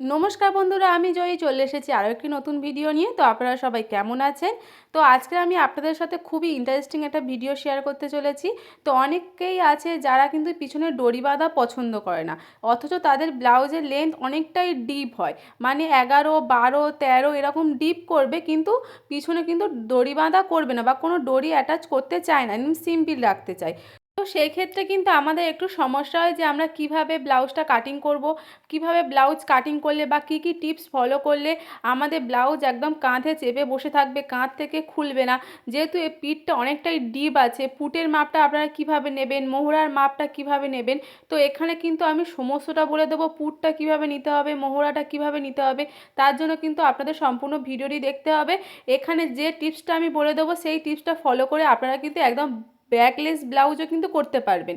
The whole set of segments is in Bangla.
নমস্কার বন্ধুরা, আমি জয়ী চলে এসেছি আরও একটি নতুন ভিডিও নিয়ে। তো আপনারা সবাই কেমন আছেন? তো আজকে আমি আপনাদের সাথে খুবই ইন্টারেস্টিং একটা ভিডিও শেয়ার করতে চলেছি। তো অনেকেই আছে যারা কিন্তু পিছনে দড়ি বাঁধা পছন্দ করে না, অথচ তাদের ব্লাউজের লেন্থ অনেকটাই ডিপ হয়। মানে এগারো, বারো, তেরো এরকম ডিপ করবে কিন্তু পিছনে কিন্তু দড়ি বাঁধা করবে না বা কোনো দড়ি অ্যাটাচ করতে চায় না সিম্পল রাখতে চায়। তো সেই ক্ষেত্রে কিন্তু আমাদের একটু সমস্যা হয় যে আমরা কীভাবে ব্লাউজটা কাটিং করব, কীভাবে ব্লাউজ কাটিং করলে বা কি কি টিপস ফলো করলে আমাদের ব্লাউজ একদম কাঁধে চেপে বসে থাকবে, কাঁধ থেকে খুলবে না। যেহেতু এই পিঠটা অনেকটাই ডিপ আছে, পুটের মাপটা আপনারা কীভাবে নেবেন, মোহরার মাপটা কীভাবে নেবেন, তো এখানে কিন্তু আমি সমস্তটা বলে দেবো, পুটটা কীভাবে নিতে হবে, মোহরাটা কীভাবে নিতে হবে, তার জন্য কিন্তু আপনাদের সম্পূর্ণ ভিডিওটি দেখতে হবে। এখানে যে টিপসটা আমি বলে দেবো, সেই টিপসটা ফলো করে আপনারা কিন্তু একদম ব্যাকলেস ব্লাউজও কিন্তু করতে পারবেন।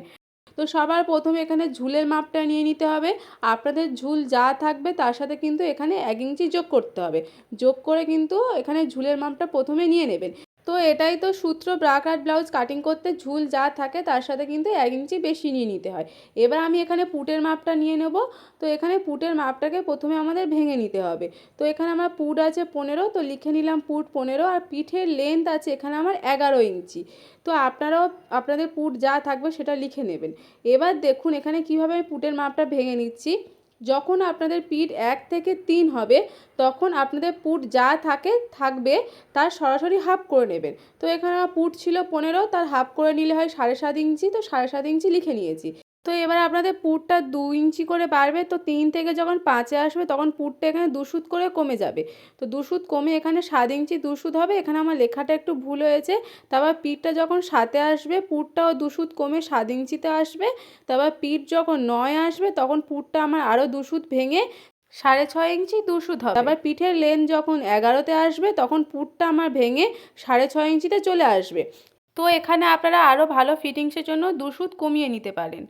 তো সবার প্রথমে এখানে ঝুলের মাপটা নিয়ে নিতে হবে। আপনাদের ঝুল যা থাকবে তার সাথে কিন্তু এখানে এক ইঞ্চি যোগ করতে হবে। যোগ করে কিন্তু এখানে ঝুলের মাপটা প্রথমে নিয়ে নেবেন। তো এটাই তো সূত্র ব্রা কাট ব্লাউজ কাটিং করতে ঝুল যা থাকে তার সাথে কিন্তু এক ইঞ্চি বেশি নিয়ে নিতে হয়। এবার আমি এখানে পুটের মাপটা নিয়ে নেব। তো এখানে পুটের মাপটাকে প্রথমে আমাদের ভেঙে নিতে হবে। তো এখানে আমার পুট আছে পনেরো, তো লিখে নিলাম পুট পনেরো আর পিঠের লেন্থ আছে এখানে আমার এগারো ইঞ্চি। তো আপনারাও, আপনাদের পুট যা থাকবে সেটা লিখে নেবেন। এবার দেখুন এখানে কীভাবে আমি পুটের মাপটা ভেঙে নিচ্ছি। যখন আপনাদের পিট এক থেকে তিন হবে, তখন আপনাদের পুট যা থাকে, থাকবে, তার সরাসরি হাফ করে নেবেন। তো এখানে পুট ছিল পনেরো, তার হাফ করে নিলে হয় সাড়ে সাত ইঞ্চি, তো সাড়ে সাত ইঞ্চি লিখে নিয়েছি। তো এবার আপনাদের পুরটা দু ইঞ্চি করে বাড়বে, তো তিন থেকে যখন পাঁচে আসবে তখন পুরটা এখানে দুশুদ করে কমে যাবে। তো দুশুদ কমে এখানে সাত ইঞ্চি দুশুদ হবে, এখানে আমার লেখাটা একটু ভুল হয়েছে। তারপর পিঠটা যখন সাতে আসবে, পুরটাও দুশুদ কমে সাত ইঞ্চিতে আসবে। তারপর পিঠ যখন নয় আসবে তখন পুরটা আমার আরও দুশুদ ভেঙে সাড়ে ছয় ইঞ্চি দুশুদ হবে। তারপর পিঠের লেন যখন এগারোতে আসবে তখন পুরটা আমার ভেঙে সাড়ে ছয় ইঞ্চিতে চলে আসবে। তো এখানে আপনারা আরও ভালো ফিটিংসের জন্য দুশুদ কমিয়ে নিতে পারেন।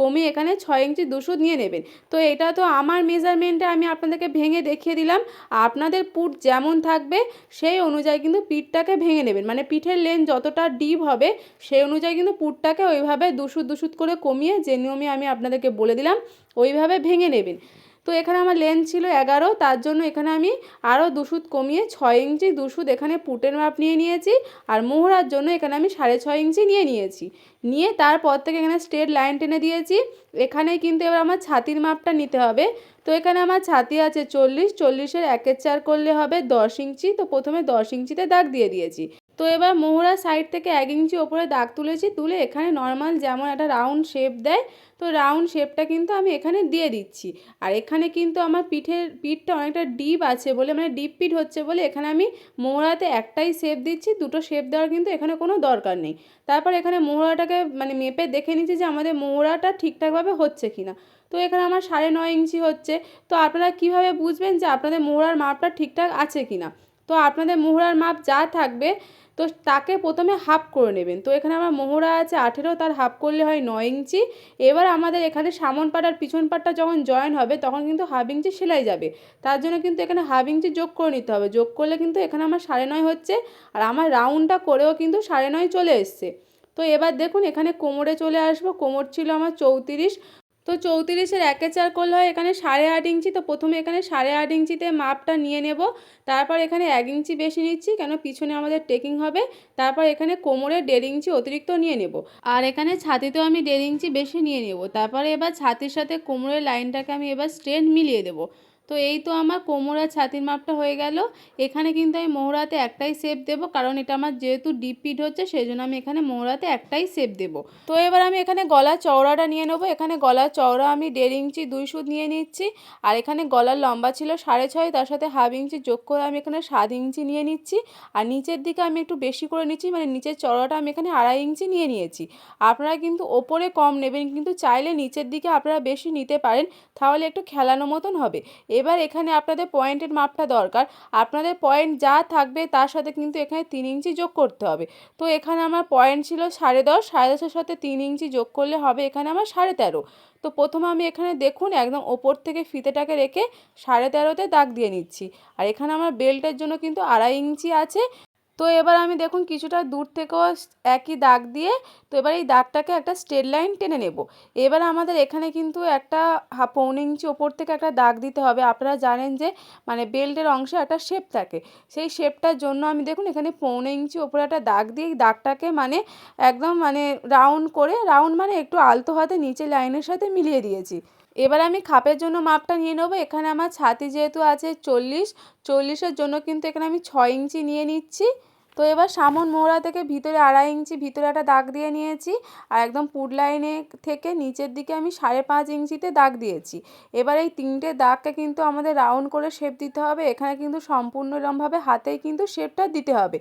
কমিয়ে এখানে ছয় ইঞ্চি দুশো নিয়ে নেবেন। তো এটা তো আমার মেজারমেন্টে আমি আপনাদেরকে ভেঙে দেখিয়ে দিলাম। আপনাদের পুট যেমন থাকবে, সেই অনুযায়ী কিন্তু পিঠটাকে ভেঙে নেবেন। মানে পিঠের লেন যতটা ডিপ হবে, সেই অনুযায়ী কিন্তু পুটটাকে ওইভাবে দুশুদ দুশুদ করে কমিয়ে, যে নিয়মে আমি আপনাদেরকে বলে দিলাম, ওইভাবে ভেঙে নেবেন। তো এখানে আমার লেন্থ ছিল এগারো, তার জন্য এখানে আমি আরও দুশুদ কমিয়ে ছয় ইঞ্চি দুশুদ এখানে পুটের মাপ নিয়ে নিয়েছি আর মোহরার জন্য এখানে আমি সাড়ে ছয় ইঞ্চি নিয়ে নিয়েছি। নিয়ে তারপর থেকে এখানে স্ট্রেট লাইন টেনে দিয়েছি। এখানে কিন্তু এবার আমার ছাতির মাপটা নিতে হবে। তো এখানে আমার ছাতি আছে চল্লিশ, চল্লিশের একের চার করলে হবে দশ ইঞ্চি। তো প্রথমে দশ ইঞ্চিতে দাগ দিয়ে দিয়েছি। তো এবার মোহরা সাইড থেকে এক ইঞ্চি ওপরে দাগ তুলেছি, তুলে এখানে নর্মাল যেমন একটা রাউন্ড শেপ দেয়, তো রাউন্ড শেপটা কিন্তু আমি এখানে দিয়ে দিচ্ছি। আর এখানে কিন্তু আমার পিঠের, পিঠটা অনেকটা ডিপ আছে বলে মানে ডিপ পিঠ হচ্ছে বলে এখানে আমি মোহরাতে একটাই শেপ দিচ্ছি, দুটো শেপ দেওয়ার কিন্তু এখানে কোনো দরকার নেই। তারপর এখানে মোহরাটাকে মানে মেপে দেখে নিচ্ছি যে আমাদের মোহরাটা ঠিকঠাকভাবে হচ্ছে কি না তো এখানে আমার সাড়ে নয় ইঞ্চি হচ্ছে, তো আপনারা কীভাবে বুঝবেন যে আপনাদের মোহরার মাপটা ঠিকঠাক আছে কি না তো আপনাদের মোহরার মাপ যা থাকবে, তো তাকে প্রথমে হাফ করে নেবেন। তো এখানে আমার মোহরা আছে আঠেরো, তার হাফ করলে হয় নয় ইঞ্চি। এবার আমাদের এখানে সামন পাট আর পিছন পাটটা যখন জয়েন হবে, তখন কিন্তু হাফ ইঞ্চি সেলাই যাবে। তার জন্য কিন্তু এখানে হাফ ইঞ্চি যোগ করে নিতে হবে। যোগ করলে কিন্তু এখানে আমার সাড়ে নয় হচ্ছে, আর আমার রাউন্ডটা করেও কিন্তু সাড়ে নয় চলে এসছে। তো এবার দেখুন, এখানে কোমরে চলে আসব। কোমর ছিল আমার চৌত্রিশ তো চৌত্রিশের একে চার করলে হয়, এখানে সাড়ে আট ইঞ্চি। তো প্রথমে এখানে সাড়ে আট ইঞ্চিতে মাপটা নিয়ে নেব। তারপর এখানে এক ইঞ্চি বেশি নিচ্ছি, কেন পিছনে আমাদের টেকিং হবে। তারপর এখানে কোমরে দেড় ইঞ্চি অতিরিক্ত নিয়ে নেব। আর এখানে ছাতিতেও আমি দেড় ইঞ্চি বেশি নিয়ে নেব। তারপরে এবার ছাতির সাথে কোমরের লাইনটাকে আমি এবার স্ট্রেন মিলিয়ে দেবো। তো এই তো আমার কোমর আর ছাতির মাপটা হয়ে গেল। এখানে কিন্তু আমি মোহরাতে একটাই শেপ দেবো, কারণ এটা আমার যেহেতু ডিপ পিট হচ্ছে সেই জন্য আমি এখানে মোহরাতে একটাই শেপ দেবো। তো এবার আমি এখানে গলার চওড়াটা নিয়ে নেব। এখানে গলার চওড়া আমি দেড় ইঞ্চি, দুই সুদ নিয়ে নিচ্ছি। আর এখানে গলার লম্বা ছিল সাড়ে ছয়, তার সাথে হাফ ইঞ্চি যোগ করে আমি এখানে সাত ইঞ্চি নিয়ে নিচ্ছি। আর নিচের দিকে আমি একটু বেশি করে নিচ্ছি মানে নিচের চওড়াটা আমি এখানে আড়াই ইঞ্চি নিয়ে নিয়েছি। আপনারা কিন্তু ওপরে কম নেবেন, কিন্তু চাইলে নিচের দিকে আপনারা বেশি নিতে পারেন, তাহলে একটু খেলানো মতন হবে। এবার এখানে আপনাদের পয়েন্টের মাপটা দরকার। আপনাদের পয়েন্ট যা থাকবে তার সাথে কিন্তু এখানে তিন ইঞ্চি যোগ করতে হবে। তো এখানে আমার পয়েন্ট ছিল সাড়ে দশ, সাড়ে দশের সাথে তিন ইঞ্চি যোগ করলে হবে এখানে আমার সাড়ে তেরো। তো প্রথমে আমি এখানে দেখুন একদম ওপর থেকে ফিতেটাকে রেখে সাড়ে তেরোতে দাগ দিয়ে নিচ্ছি। আর এখানে আমার বেল্টের জন্য কিন্তু আড়াই ইঞ্চি আছে। তো এবার আমি দেখুন কিছুটা দূর থেকেও একই দাগ দিয়ে, তো এবার এই দাগটাকে একটা স্ট্রেট লাইন টেনে নেব। এবার আমাদের এখানে কিন্তু একটা পৌনে ইঞ্চি ওপর থেকে একটা দাগ দিতে হবে। আপনারা জানেন যে মানে বেল্টের অংশে একটা শেপ থাকে। সেই শেপটার জন্য আমি দেখুন এখানে পৌনে ইঞ্চি ওপরে একটা দাগ দিয়ে দাগটাকে মানে একদম মানে রাউন্ড করে, রাউন্ড মানে একটু আলতো হাতে নিচে লাইনের সাথে মিলিয়ে দিয়েছি। এবার আমি খাপের জন্য মাপটা নিয়ে নেব। এখানে আমার ছাতি যেহেতু আছে চল্লিশ, চল্লিশের জন্য কিন্তু এখানে আমি ছয় ইঞ্চি নিয়ে নিচ্ছি। তো এবার সামন মোড়া থেকে ভিতরে আড়াই ইঞ্চি ভিতরে একটা দাগ দিয়ে নিয়েছি আর একদম পুট লাইনে থেকে নিচের দিকে আমি সাড়ে পাঁচ ইঞ্চিতে দাগ দিয়েছি। এবার এই তিনটে দাগকে কিন্তু আমাদের রাউন্ড করে শেপ দিতে হবে। এখানে কিন্তু সম্পূর্ণ এরমভাবে হাতেই কিন্তু শেপটা দিতে হবে।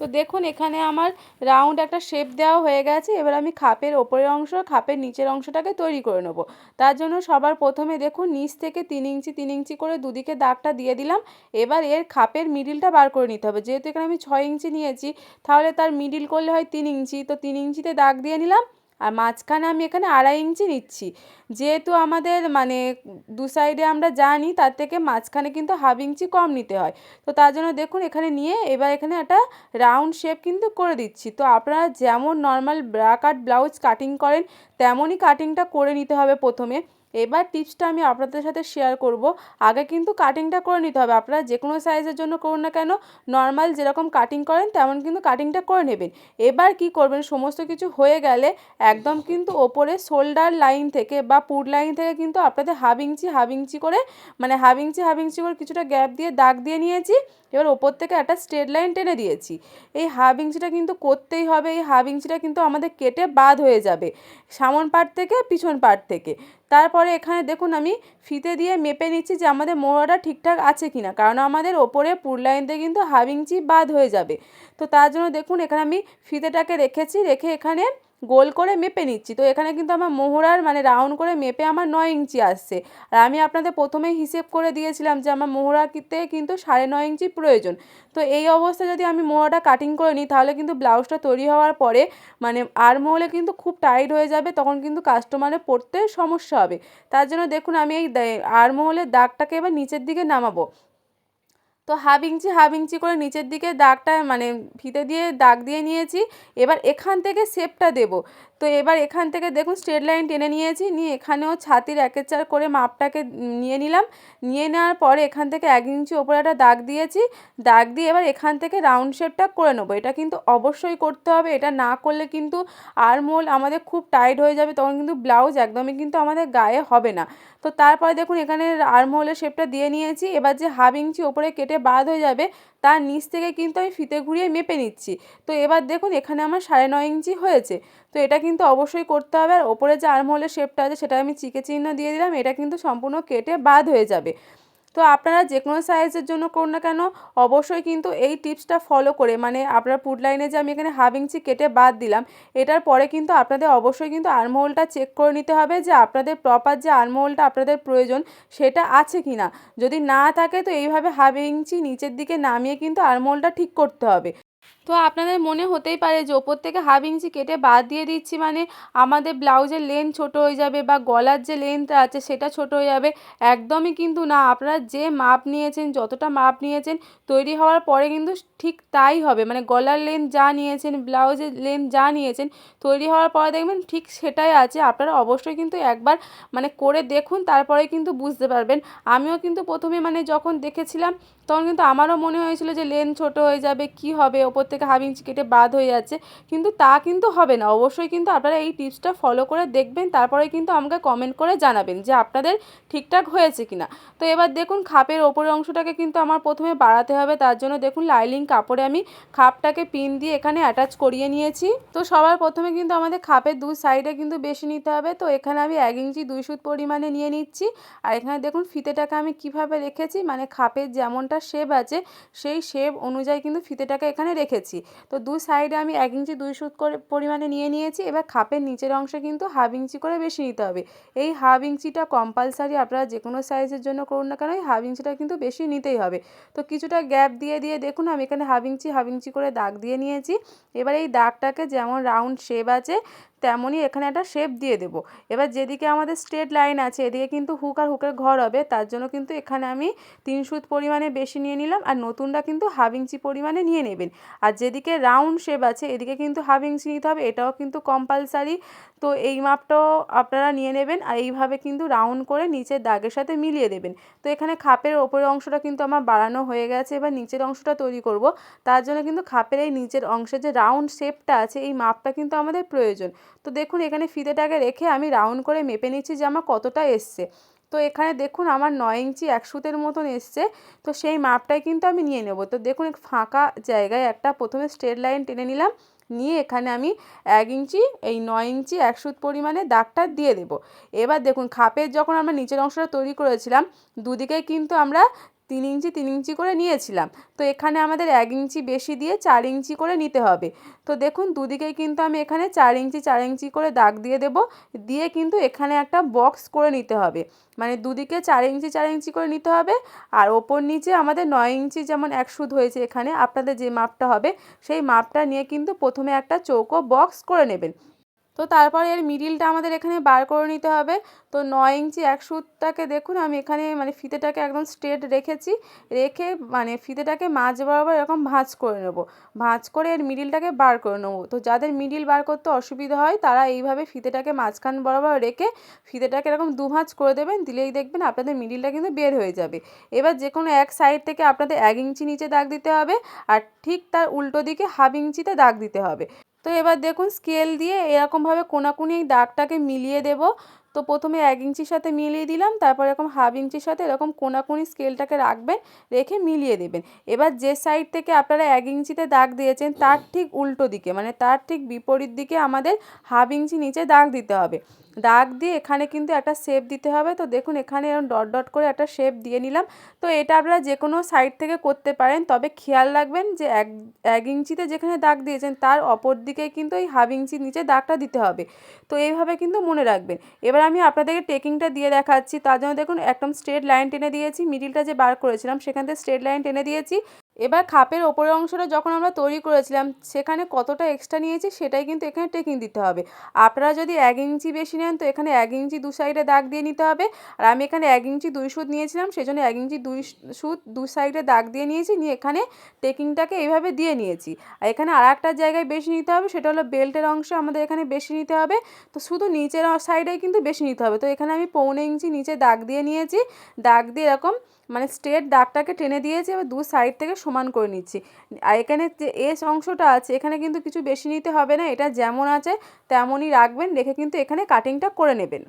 তো দেখুন, এখানে আমার রাউন্ড একটা শেপ দেওয়া হয়ে গেছে। এবার আমি খাপের ওপরের অংশ, খাপের নিচের অংশটাকে তৈরি করে নেব। তার জন্য সবার প্রথমে দেখুন, নিচ থেকে তিন ইঞ্চি তিন ইঞ্চি করে দুদিকে দাগটা দিয়ে দিলাম। এবার এর খাপের মিডিলটা বার করে নিতে হবে। যেহেতু এখানে আমি ছয় ইঞ্চি নিয়েছি, তাহলে তার মিডিল করলে হয় তিন ইঞ্চি। তো তিন ইঞ্চিতে দাগ দিয়ে নিলাম। আর মাঝখানে আমি এখানে আড়াই ইঞ্চি নিচ্ছি। যেহেতু আমাদের মানে দু সাইডে আমরা জানি তার থেকে মাঝখানে কিন্তু হাফ ইঞ্চি কম নিতে হয়। তো তার জন্য দেখুন এখানে নিয়ে এবার এখানে একটা রাউন্ড শেপ কিন্তু করে দিচ্ছি। তো আপনারা যেমন normal bra cut blouse cutting করেন, তেমনই কাটিংটা করে নিতে হবে প্রথমে। এবার টিপসটা আমি আপনাদের সাথে শেয়ার করব। আগে কিন্তু কাটিংটা করে নিতে হবে। আপনারা যে কোনো সাইজের জন্য করুন না কেন নর্মাল যেরকম কাটিং করেন, তেমন কিন্তু কাটিংটা করে নেবেন। এবার কি করবেন, সমস্ত কিছু হয়ে গেলে একদম কিন্তু ওপরে শোল্ডার লাইন থেকে বা পুট লাইন থেকে কিন্তু আপনাদের হাফ ইঞ্চি হাফ ইঞ্চি করে মানে হাফ ইঞ্চি হাফ ইঞ্চি করে কিছুটা গ্যাপ দিয়ে দাগ দিয়ে নিয়েছি। এবার ওপর থেকে একটা স্ট্রেট লাইন টেনে দিয়েছি। এই হাফ ইঞ্চিটা কিন্তু করতেই হবে, এই হাফ ইঞ্চিটা কিন্তু আমাদের কেটে বাদ হয়ে যাবে, সামন পার্ট থেকে পিছন পার্ট থেকে। তারপরে এখানে দেখুন আমি ফিতে দিয়ে মেপে নিচ্ছি যে আমাদের মোড়াটা ঠিকঠাক আছে কি না কারণ আমাদের ওপরে পুর লাইন থেকে কিন্তু হাফ ইঞ্চি বাদ হয়ে যাবে। তো তার জন্য দেখুন এখানে আমি ফিতেটাকে রেখেছি, রেখে এখানে গোল করে মেপে নিচ্ছি। তো এখানে কিন্তু আমার মোহরার মানে রাউন্ড করে মেপে আমার নয় ইঞ্চি আসছে। আর আমি আপনাদের প্রথমেই হিসেব করে দিয়েছিলাম যে আমার মোহরাতে কিন্তু সাড়ে নয় ইঞ্চি প্রয়োজন। তো এই অবস্থায় যদি আমি মোহরাটা কাটিং করে নিই, তাহলে কিন্তু ব্লাউজটা তৈরি হওয়ার পরে মানে আর মহলে কিন্তু খুব টাইট হয়ে যাবে, তখন কিন্তু কাস্টমারের পরতে সমস্যা হবে। তার জন্য দেখুন, আমি এই আর মহলের দাগটাকে এবার নিচের দিকে নামাবো। তো হাফ ইঞ্চি হাফ ইঞ্চি করে নিচের দিকে দাগটা মানে ফিতে দিয়ে দাগ দিয়ে নিয়েছি। এবার এখান থেকে শেপটা দেব। তো এবার এখান থেকে দেখুন স্ট্রেট লাইন টেনে নিয়েছি, নিয়ে এখানেও ছাতির একের চার করে মাপটাকে নিয়ে নিলাম। নিয়ে নেওয়ার পরে এখান থেকে এক ইঞ্চি ওপরে একটা দাগ দিয়েছি। দাগ দিয়ে এবার এখান থেকে রাউন্ড শেপটা করে নেব। এটা কিন্তু অবশ্যই করতে হবে। এটা না করলে কিন্তু আরমোল আমাদের খুব টাইট হয়ে যাবে, তখন কিন্তু ব্লাউজ একদমই কিন্তু আমাদের গায়ে হবে না। তো তারপরে দেখুন এখানে আর্মহোলের শেপটা দিয়ে নিয়েছি। এবার যে হাফ ইঞ্চি ওপরে কেটে বাদ হয়ে যাবে, তার নিচ থেকে কিন্তু আমি ফিতে ঘুরিয়ে মেপে নিচ্ছি। তো এবার দেখুন, এখানে আমার সাড়ে নয় ইঞ্চি হয়েছে। তো এটা কিন্তু অবশ্যই করতে হবে। আর ওপরে যে আর্মহোলের শেপটা আছে, সেটা আমি চিকে চিহ্ন দিয়ে দিলাম। এটা কিন্তু সম্পূর্ণ কেটে বাদ হয়ে যাবে। তো আপনারা যে কোনো সাইজের জন্য করুন না কেন, অবশ্যই কিন্তু এই টিপসটা ফলো করে মানে আপনার পুট লাইনে যে আমি এখানে হাফ ইঞ্চি কেটে বাদ দিলাম, এটার পরে কিন্তু আপনাদের অবশ্যই কিন্তু আর্মহোলটা চেক করে নিতে হবে যে আপনাদের প্রপার যে আর্মহোলটা আপনাদের প্রয়োজন সেটা আছে কি না যদি না থাকে তো এইভাবে হাফ ইঞ্চি নিচের দিকে নামিয়ে কিন্তু আর্মহোলটা ঠিক করতে হবে। তো আপনাদের মনে হতেই পারে যে ওপর থেকে হাফ ইঞ্চি কেটে বাদ দিয়ে দিচ্ছি মানে আমাদের ব্লাউজের লেন্থ ছোট হয়ে যাবে বা গলার যে লেন্থটা আছে সেটা ছোট হয়ে যাবে। একদমই কিন্তু না, আপনারা যে মাপ নিয়েছেন, যতটা মাপ নিয়েছেন, তৈরি হওয়ার পরে কিন্তু ঠিক তাই হবে। মানে গলার লেন্থ যা নিয়েছেন, ব্লাউজের লেন্থ যা নিয়েছেন, তৈরি হওয়ার পরে দেখবেন ঠিক সেটাই আছে। আপনারা অবশ্যই কিন্তু একবার মানে করে দেখুন, তারপরে কিন্তু বুঝতে পারবেন। আমিও কিন্তু প্রথমে মানে যখন দেখেছিলাম, তখন কিন্তু আমারও মনে হয়েছিল যে লেন্থ ছোট হয়ে যাবে, কি হবে ওপর থেকে হাফ ইঞ্চি কেটে বাদ হয়ে যাচ্ছে। কিন্তু তা কিন্তু হবে না। অবশ্যই কিন্তু আপনারা এই টিপসটা ফলো করে দেখবেন, তারপরে কিন্তু আমাকে কমেন্ট করে জানাবেন যে আপনাদের ঠিকঠাক হয়েছে কিনা। তো এবার দেখুন খাপের ওপরের অংশটাকে কিন্তু আমার প্রথমে বাড়াতে হবে। তার জন্য দেখুন লাইলিং কাপড়ে আমি খাপটাকে পিন দিয়ে এখানে অ্যাটাচ করিয়ে নিয়েছি। তো সবার প্রথমে কিন্তু আমাদের খাপের দু সাইডে কিন্তু বেশি নিতে হবে। তো এখানে আমি এক ইঞ্চি দুই সুত পরিমাণে নিয়ে নিচ্ছি। আর এখানে দেখুন ফিতেটাকে আমি কীভাবে রেখেছি মানে খাপের যেমনটা শেপ আছে, সেই শেপ অনুযায়ী কিন্তু ফিতেটাকে এখানে রেখেছি। দিয়েছি। তো দু সাইডে আমি এক ইঞ্চি দুই সুত করে পরিমাণে নিয়ে নিয়েছি। এবার খাপের নিচের অংশে কিন্তু হাফ ইঞ্চি করে বেশি নিতে হবে। এই হাফ ইঞ্চিটা কম্পালসারি আপনারা যে কোনো সাইজের জন্য করুন না কেন, এই হাফ ইঞ্চিটা কিন্তু বেশি নিতেই হবে। তো কিছুটা গ্যাপ দিয়ে দিয়ে দেখুন আমি এখানে হাফ ইঞ্চি হাফ ইঞ্চি করে দাগ দিয়ে নিয়েছি। এবার এই দাগটাকে যেমন রাউন্ড শেপ আছে তেমনই এখানে একটা শেপ দিয়ে দেবো। এবার যেদিকে আমাদের স্ট্রেট লাইন আছে, এদিকে কিন্তু হুক আর হুকের ঘর হবে, তার জন্য কিন্তু এখানে আমি তিন সুত পরিমাণে বেশি নিয়ে নিলাম আর নতুনটা কিন্তু হাফ ইঞ্চি পরিমাণে নিয়ে নেবেন। আর যেদিকে রাউন্ড শেপ আছে, এদিকে কিন্তু হাফ ইঞ্চি নিতে হবে, এটাও কিন্তু কম্পালসারি তো এই মাপটাও আপনারা নিয়ে নেবেন আর এইভাবে কিন্তু রাউন্ড করে নিচের দাগের সাথে মিলিয়ে দেবেন। তো এখানে খাপের ওপরের অংশটা কিন্তু আমার বাড়ানো হয়ে গেছে, এবার নিচের অংশটা তৈরি করব। তার জন্য কিন্তু খাপের এই নিচের অংশে যে রাউন্ড শেপটা আছে, এই মাপটা কিন্তু আমাদের প্রয়োজন। তো দেখুন, এখানে ফিতেটাকে রেখে আমি রাউন্ড করে মেপে নিচ্ছি যে আমার কতটা এসছে। তো এখানে দেখুন, আমার নয় ইঞ্চি এক সুতের মতন এসছে। তো সেই মাপটাই কিন্তু আমি নিয়ে নেব। তো দেখুন ফাঁকা জায়গায় একটা প্রথমে স্ট্রেট লাইন টেনে নিলাম। নিয়ে এখানে আমি এক ইঞ্চি, এই নয় ইঞ্চি এক সুত পরিমাণে দাগটা দিয়ে দেব। এবার দেখুন, খাপের যখন আমরা নিচের অংশটা তৈরি করেছিলাম, দুদিকেই কিন্তু আমরা তিন ইঞ্চি তিন ইঞ্চি করে নিয়েছিলাম। তো এখানে আমাদের এক ইঞ্চি বেশি দিয়ে চার ইঞ্চি করে নিতে হবে। তো দেখুন, দুদিকেই কিন্তু আমি এখানে চার ইঞ্চি চার ইঞ্চি করে দাগ দিয়ে দেব। দিয়ে কিন্তু এখানে একটা বক্স করে নিতে হবে। মানে দুদিকে চার ইঞ্চি চার ইঞ্চি করে নিতে হবে। আর ওপর নিচে আমাদের নয় ইঞ্চি যেমন এক সুদ হয়েছে এখানে, আপনাদের যে মাপটা হবে, সেই মাপটা নিয়ে কিন্তু প্রথমে একটা চৌকো বক্স করে নেবেন। তো তারপরে এর মিডিলটা আমাদের এখানে বার করে নিতে হবে। তো নয় ইঞ্চি এক সুতটাকে দেখুন, আমি এখানে মানে ফিতেটাকে একদম স্ট্রেট রেখেছি। রেখে মানে ফিতেটাকে মাঝ বরাবর এরকম ভাঁজ করে নেব। ভাঁজ করে এর মিডিলটাকে বার করে নেব। তো যাদের মিডিল বার করতে অসুবিধা হয়, তারা এইভাবে ফিতেটাকে মাঝখান বরাবর রেখে ফিতেটাকে এরকম দু ভাঁজ করে দেবেন। দিলেই দেখবেন আপনাদের মিডিলটা কিন্তু বের হয়ে যাবে। এবার যে কোনো এক সাইড থেকে আপনাদের এক ইঞ্চি নিচে দাগ দিতে হবে, আর ঠিক তার উল্টো দিকে হাফ ইঞ্চিতে দাগ দিতে হবে। তো এবার দেখুন স্কেল দিয়ে এরকমভাবে কোনাকুনি দাগটাকে মিলিয়ে দেব। তো প্রথমে এক ইঞ্চির সাথে মিলিয়ে দিলাম, তারপর এরকম হাফ ইঞ্চির সাথে এরকম কোনাকুনি স্কেলটাকে রাখবেন, রেখে মিলিয়ে দেবেন। এবার যে সাইড থেকে আপনারা এক ইঞ্চিতে দাগ দিয়েছেন, তার ঠিক উল্টো দিকে মানে তার ঠিক বিপরীত দিকে আমাদের হাফ ইঞ্চি নিচে দাগ দিতে হবে। দাগ দিয়ে এখানে কিন্তু একটা শেপ দিতে হবে। তো দেখুন, এখানে এরকম ডট ডট করে একটা শেপ দিয়ে নিলাম। তো এটা আপনারা যে কোনো সাইড থেকে করতে পারেন, তবে খেয়াল রাখবেন যে এক এক ইঞ্চিতে যেখানে দাগ দিয়েছেন, তার অপর দিকে কিন্তু এই হাফ ইঞ্চির নিচে দাগটা দিতে হবে। তো এইভাবে কিন্তু মনে রাখবেন। এবার আমি আপনাদেরকে টেকিংটা দিয়ে দেখাচ্ছি। তার জন্য দেখুন, একদম স্ট্রেট লাইন টেনে দিয়েছি। মিডিলটা যে বার করেছিলাম, সেখান থেকে স্ট্রেট লাইন টেনে দিয়েছি। এবার খাপের ওপরের অংশটা যখন আমরা তৈরি করেছিলাম, সেখানে কতটা এক্সট্রা নিয়েছি সেটাই কিন্তু এখানে টেকিং দিতে হবে। আপনারা যদি এক ইঞ্চি বেশি নেন, তো এখানে এক ইঞ্চি দু সাইডে দাগ দিয়ে নিতে হবে। আর আমি এখানে এক ইঞ্চি দুই সুত নিয়েছিলাম, সেজন্য এক ইঞ্চি দুই সুত দু সাইডে দাগ দিয়ে নিয়েছি, নিয়ে এখানে টেকিংটাকে এইভাবে দিয়ে নিয়েছি। আর এখানে আর একটা জায়গায় বেশি নিতে হবে, সেটা হলো বেল্টের অংশ আমাদের এখানে বেশি নিতে হবে। তো শুধু নিচের সাইডেই কিন্তু বেশি নিতে হবে। তো এখানে আমি পৌনে ইঞ্চি নিচে দাগ দিয়ে নিয়েছি। দাগ দিয়ে এরকম মানে স্ট্রেট দাগটাকে টেনে দিয়েছি এবার দু সাইড থেকে সমান করে নিচ্ছি। আর এখানে যে এস অংশটা আছে, এখানে কিন্তু কিছু বেশি নিতে হবে না, এটা যেমন আছে তেমনই রাখবেন রেখে কিন্তু এখানে কাটিংটা করে নেবেন।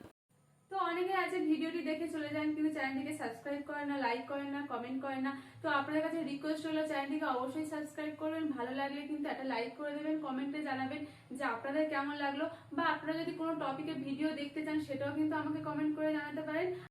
তো অনেকে আছে, ভিডিওটি দেখে চলে যান, কিন্তু চ্যানেলটিকে সাবস্ক্রাইব করেন না লাইক করেন না কমেন্ট করেন না। তো আপনাদের কাছে রিকোয়েস্ট হলো, চ্যানেলটিকে অবশ্যই সাবস্ক্রাইব করবেন ভালো লাগলে কিন্তু একটা লাইক করে দেবেন কমেন্টে জানাবেন যে আপনাদের কেমন লাগল, বা আপনারা যদি কোনো টপিকে ভিডিও দেখতে চান, সেটাও কিন্তু আমাকে কমেন্ট করে জানাতে পারেন।